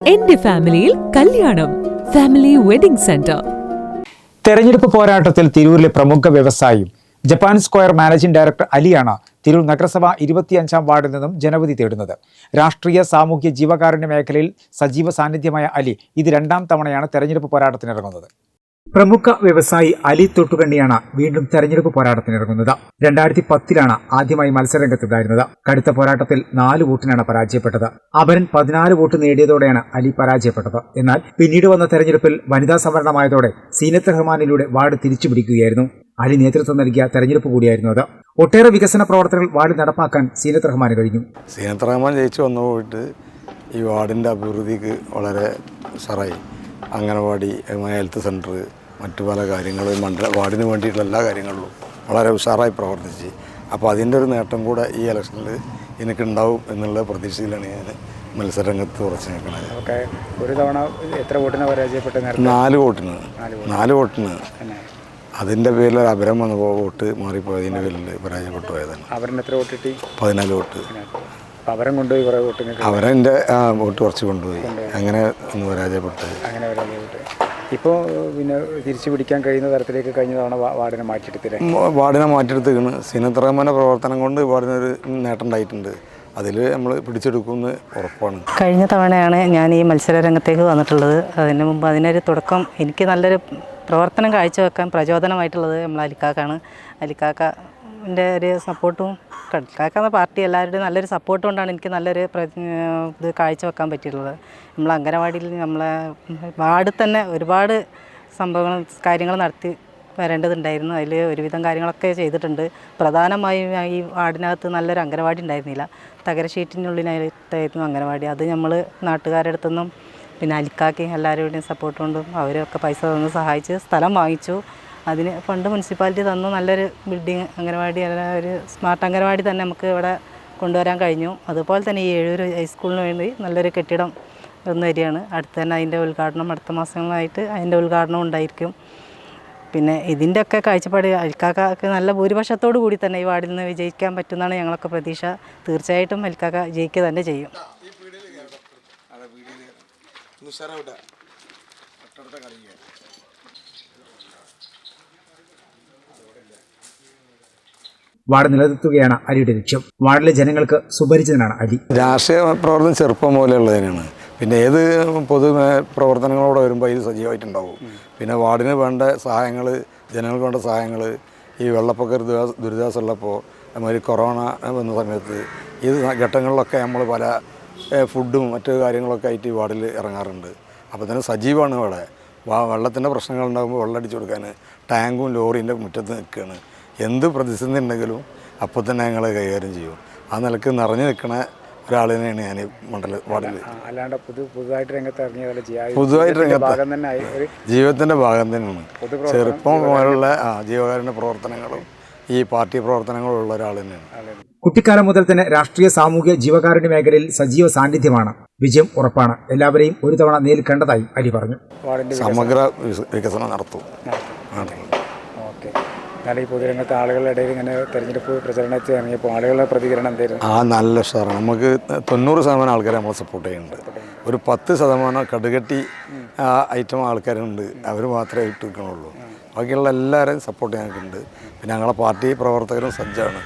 എന്റെ ഫാമിലിയിൽ കല്യാണം. Family wedding centre. തെരഞ്ഞെടുപ്പ് പോരാട്ടത്തിൽ തിരൂരിലെ പ്രമുഖ വ്യവസായി ജപ്പാൻ സ്ക്വയർ മാനേജിംഗ് ഡയറക്ടർ അലിയാണ് തിരൂർ നഗരസഭ ഇരുപത്തിയഞ്ചാം വാർഡിൽ നിന്നും ജനവധി തേടുന്നത്. രാഷ്ട്രീയ സാമൂഹ്യ ജീവകാരുണ്യ മേഖലയിൽ സജീവ സാന്നിധ്യമായ അലി ഇത് രണ്ടാം തവണയാണ് തെരഞ്ഞെടുപ്പ് പോരാട്ടത്തിനിറങ്ങുന്നത്. പ്രമുഖ വ്യവസായി അലി തൊട്ടുകണ്ണിയാണ് വീണ്ടും തെരഞ്ഞെടുപ്പ് പോരാട്ടത്തിനിറങ്ങുന്നത്. രണ്ടായിരത്തി പത്തിലാണ് ആദ്യമായി മത്സരരംഗത്തുണ്ടായിരുന്നത് കടുത്ത പോരാട്ടത്തിൽ നാല് വോട്ടിനാണ് പരാജയപ്പെട്ടത്. അപരൻ പതിനാല് വോട്ട് നേടിയതോടെയാണ് അലി പരാജയപ്പെട്ടത്. എന്നാൽ പിന്നീട് വന്ന തെരഞ്ഞെടുപ്പിൽ വനിതാ സംവരണമായതോടെ സീനത്ത് റഹ്മാനിലൂടെ വാർഡ് തിരിച്ചുപിടിക്കുകയായിരുന്നു. അലി നേതൃത്വം നൽകിയ തെരഞ്ഞെടുപ്പ് കൂടിയായിരുന്നു അത്. ഒട്ടേറെ വികസന പ്രവർത്തനങ്ങൾ വാർഡിൽ നടപ്പാക്കാൻ സീനത്ത് റഹ്മാന് കഴിഞ്ഞു. സീനത്ത് റഹ്മാൻ ജയിച്ചു വന്നു പോയിട്ട് ഈ വാർഡിന്റെ അഭിവൃദ്ധിക്ക് വളരെ ഉഷാറായി. അംഗനവാടി ഹെൽത്ത് സെന്റർ മറ്റു പല കാര്യങ്ങളും മണ്ഡല വാർഡിന് വേണ്ടിയിട്ടുള്ള എല്ലാ കാര്യങ്ങളിലും വളരെ ഉഷാറായി പ്രവർത്തിച്ച്. അപ്പോൾ അതിന്റെ ഒരു നേട്ടം കൂടെ ഈ ഇലക്ഷനിൽ എനിക്കുണ്ടാവും എന്നുള്ള പ്രതീക്ഷയിലാണ് ഞാൻ മത്സരരംഗത്ത് ഉറച്ചു നിൽക്കുന്നത്. ഒരു തവണ എത്ര വോട്ടിന് പരാജയപ്പെട്ട നാല് വോട്ടിന്. നാല് വോട്ടിന്. അതിന്റെ പേരിൽ ഒരു അപരം വന്നപ്പോൾ വോട്ട് മാറിപ്പോയതിന്റെ പേരിൽ പരാജയപ്പെട്ടു പോയതാണ്. അവരിന് എത്ര വോട്ട് കിട്ടി? പതിനാല് വോട്ട്. അവരും കൊണ്ടുപോയി കുറേ വോട്ടിന് അവരെന്റെ വോട്ട് കുറച്ച് കൊണ്ടുപോയി. അങ്ങനെ ഒന്ന് പരാജയപ്പെട്ടത്. അങ്ങനെ പരാജയപ്പെട്ട്. ഇപ്പോൾ പിന്നെ തിരിച്ചു പിടിക്കാൻ കഴിയുന്ന തരത്തിലേക്ക് കഴിഞ്ഞ തവണ വാർഡിനെ മാറ്റിയെടുത്തില്ലേ? വാർഡിനെ മാറ്റിയെടുത്തേക്കാണ് സീനത്ത് റഹ്മാന്റെ പ്രവർത്തനം കൊണ്ട് വാർഡിനൊരു നേട്ടം ഉണ്ടായിട്ടുണ്ട്. അതിൽ നമ്മൾ പിടിച്ചെടുക്കുമെന്ന് ഉറപ്പാണ്. കഴിഞ്ഞ തവണയാണ് ഞാൻ ഈ മത്സരരംഗത്തേക്ക് വന്നിട്ടുള്ളത്. അതിന് മുമ്പ് അതിനൊരു തുടക്കം എനിക്ക് നല്ലൊരു പ്രവർത്തനം കാഴ്ചവെക്കാൻ പ്രചോദനമായിട്ടുള്ളത് നമ്മൾ അലിക്കാക്കാണ്. അലിക്കാക്കന്റെ ഒരു സപ്പോർട്ടും അലിക്കാക്ക പാർട്ടി എല്ലാവരുടെയും നല്ലൊരു സപ്പോർട്ട് കൊണ്ടാണ് എനിക്ക് നല്ലൊരു ഇത് കാഴ്ചവെക്കാൻ പറ്റിയിട്ടുള്ളത്. നമ്മൾ അംഗനവാടിയിൽ നമ്മളെ വാർഡിൽ തന്നെ ഒരുപാട് സംഭവങ്ങൾ കാര്യങ്ങൾ നടത്തി വരേണ്ടതുണ്ടായിരുന്നു. അതിൽ ഒരുവിധം കാര്യങ്ങളൊക്കെ ചെയ്തിട്ടുണ്ട്. പ്രധാനമായും ഈ വാർഡിനകത്ത് നല്ലൊരു അംഗനവാടി ഉണ്ടായിരുന്നില്ല. തകര ഷീറ്റിനുള്ളിലായിട്ടായിരുന്നു അംഗനവാടി. അത് നമ്മൾ നാട്ടുകാരുടെ അടുത്തുനിന്നും പിന്നെ അലിക്കാക്കി എല്ലാവരുടെയും സപ്പോർട്ട് കൊണ്ടും അവരൊക്കെ പൈസ തന്ന് സഹായിച്ച് സ്ഥലം വാങ്ങിച്ചു. അതിന് ഫണ്ട് മുനിസിപ്പാലിറ്റി തന്ന. നല്ലൊരു ബിൽഡിങ് അംഗനവാടി അല്ല ഒരു സ്മാർട്ട് അംഗനവാടി തന്നെ നമുക്ക് ഇവിടെ കൊണ്ടുവരാൻ കഴിഞ്ഞു. അതുപോലെ തന്നെ ഈ ഏഴൂർ ഹൈസ്കൂളിന് വേണ്ടി നല്ലൊരു കെട്ടിടം ഒന്ന് വരികയാണ് അടുത്ത് തന്നെ അതിന്റെ ഉദ്ഘാടനം അടുത്ത മാസങ്ങളായിട്ട് അതിന്റെ ഉദ്ഘാടനം ഉണ്ടായിരിക്കും. പിന്നെ ഇതിന്റെയൊക്കെ കാഴ്ചപ്പാട് അൽക്കാക്കക്ക് നല്ല ഭൂരിപക്ഷത്തോടു കൂടി തന്നെ ഈ വാർഡിൽ നിന്ന് വിജയിക്കാൻ പറ്റുമെന്നാണ് ഞങ്ങളൊക്കെ പ്രതീക്ഷ. തീർച്ചയായിട്ടും അൽക്കാക്ക ജയിക്കുക തന്നെ ചെയ്യും. വാർഡ് നിലനിർത്തുകയാണ് അലിയുടെ ലക്ഷ്യം. വാർഡിലെ ജനങ്ങൾക്ക് സുപരിചിതനാണ് അലി രാഷ്ട്രീയ പ്രവർത്തനം ചെറുപ്പം പോലെയുള്ളതിനാണ്. പിന്നെ ഏത് പൊതു പ്രവർത്തനങ്ങളോടെ വരുമ്പോൾ ഇത് സജീവമായിട്ടുണ്ടാവും പിന്നെ വാർഡിന് വേണ്ട സഹായങ്ങൾ ജനങ്ങൾക്ക് വേണ്ട സഹായങ്ങൾ ഈ വെള്ളപ്പൊക്ക ദുരിതാ- ദുരിതാശ്വാസമുള്ളപ്പോൾ അതുമാതിരി കൊറോണ വന്ന സമയത്ത് ഈ ഘട്ടങ്ങളിലൊക്കെ നമ്മൾ പല ഫുഡും മറ്റു കാര്യങ്ങളൊക്കെ ആയിട്ട് ഈ വാർഡിൽ ഇറങ്ങാറുണ്ട്. അപ്പോൾ തന്നെ സജീവമാണ് ഇവിടെ. വെള്ളത്തിന്റെ പ്രശ്നങ്ങൾ ഉണ്ടാകുമ്പോൾ വെള്ളം അടിച്ചു കൊടുക്കാൻ ടാങ്കും ലോറിന്റെ മുറ്റത്ത് നിൽക്കുകയാണ് എന്ത് പ്രതിസന്ധി ഉണ്ടെങ്കിലും അപ്പോൾ തന്നെ ഞങ്ങൾ കൈകാര്യം ചെയ്യും. ആ നിലയ്ക്ക് നിറഞ്ഞു നിൽക്കുന്ന ഒരാളിനെയാണ് ഞാൻ മണ്ഡല വാർഡിൽ അല്ലാണ്ട് പുതു പുതുതായിട്ട് രംഗത്ത് പുതുതായിട്ട് ജീവിതത്തിന്റെ ഭാഗം തന്നെയാണ്. ചെറുപ്പം പോലുള്ള ആ ജീവകാരുണ്യ പ്രവർത്തനങ്ങളും ഈ പാർട്ടി പ്രവർത്തനങ്ങളും ഉള്ള ഒരാൾ തന്നെയാണ്. കുട്ടിക്കാലം മുതൽ തന്നെ രാഷ്ട്രീയ സാമൂഹ്യ ജീവകാരുണ്യ മേഖലയിൽ സജീവ സാന്നിധ്യമാണ്. വിജയം ഉറപ്പാണ്. എല്ലാവരെയും ഒരു തവണ നേരിൽ കണ്ടതായി അരി പറഞ്ഞു. സമഗ്ര വികസനം നടത്തും. എന്നാലും ഈ പൊതുരംഗത്ത് ആളുകളുടെ ഇടയിൽ ഇങ്ങനെ തെരഞ്ഞെടുപ്പ് പ്രചരണത്തിൽ ഇറങ്ങിയപ്പോൾ ആളുകളുടെ പ്രതികരണം എന്തായിരുന്നു? ആ നല്ല സാറാണ് നമുക്ക് തൊണ്ണൂറ് ശതമാനം ആൾക്കാരെ നമ്മളെ സപ്പോർട്ട് ചെയ്യുന്നുണ്ട്. ഒരു പത്ത് ശതമാനം കടുകട്ടി ആ ഐറ്റം ആൾക്കാരുണ്ട്. അവർ മാത്രമേ ഇട്ട് നിൽക്കണുള്ളൂ ബാക്കിയുള്ള എല്ലാവരെയും സപ്പോർട്ട് ഞങ്ങൾക്കുണ്ട്. പിന്നെ ഞങ്ങളുടെ പാർട്ടി പ്രവർത്തകരും സജ്ജാണ്.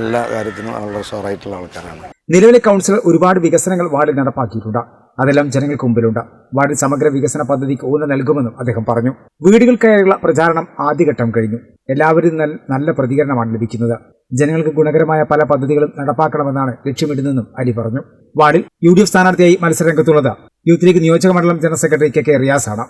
എല്ലാ കാര്യത്തിനും നല്ല ഉഷാറായിട്ടുള്ള ആൾക്കാരാണ്. നിലവിലെ കൗൺസിലർ ഒരുപാട് വികസനങ്ങൾ വാർഡിൽ നടപ്പാക്കിയിട്ടുണ്ട്. അതെല്ലാം ജനങ്ങൾക്ക് മുമ്പിലുണ്ട്. വാർഡിൽ സമഗ്ര വികസന പദ്ധതിക്ക് ഊന്നൽ നൽകുമെന്നും അദ്ദേഹം പറഞ്ഞു. വീടുകൾക്കായുള്ള പ്രചാരണം ആദ്യഘട്ടം കഴിഞ്ഞു. എല്ലാവരും നല്ല പ്രതികരണമാണ് ലഭിക്കുന്നത്. ജനങ്ങൾക്ക് ഗുണകരമായ പല പദ്ധതികളും നടപ്പാക്കണമെന്നാണ് ലക്ഷ്യമിടുന്നതെന്നും അലി പറഞ്ഞു. വാർഡിൽ യു ഡി എഫ് സ്ഥാനാർത്ഥിയായി മത്സരരംഗത്തുള്ളത് യൂത്ത് ലീഗ് നിയോജക മണ്ഡലം ജനറൽ സെക്രട്ടറി കെ കെ റിയാസാണ്.